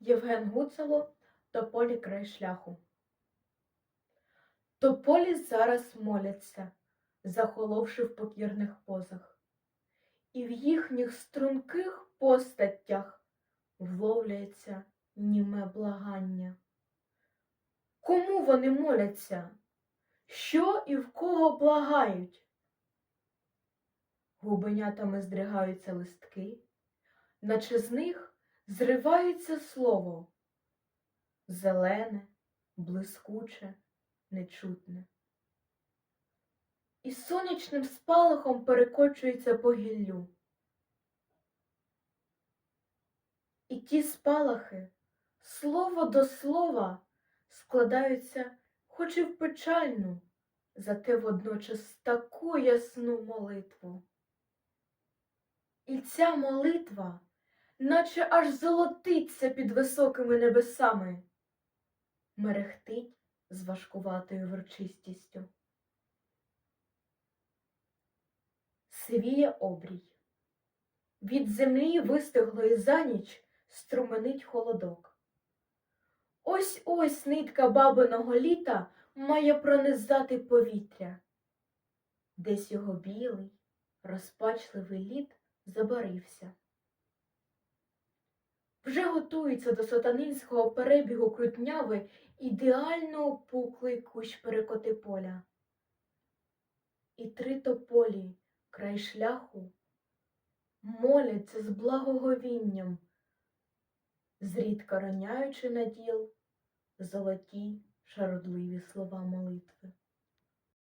Євген Гуцало Тополі край шляху. Тополі зараз моляться, захоловши в покірних позах, і в їхніх струнких постаттях вловлюється німе благання. Кому вони моляться? Що і в кого благають? Губенятами здригаються листки, наче з них зривається слово зелене, блискуче, нечутне. І сонячним спалахом перекочується по гіллю. І ті спалахи, слово до слова, складаються, хоч і в печальну, зате водночас таку ясну молитву. І ця молитва, наче аж золотиться під високими небесами, мерехтить з важкуватою врочистістю. Сивіє обрій. Від землі вистиглої за ніч струменить холодок. Ось ось нитка бабиного літа має пронизати повітря. Десь його білий, розпачливий лід забарився. Вже готується до сатанинського перебігу крутняви ідеально опуклий кущ перекоти поля. І три тополі край шляху моляться з благоговінням, зрідка роняючи на діл золоті шародливі слова молитви.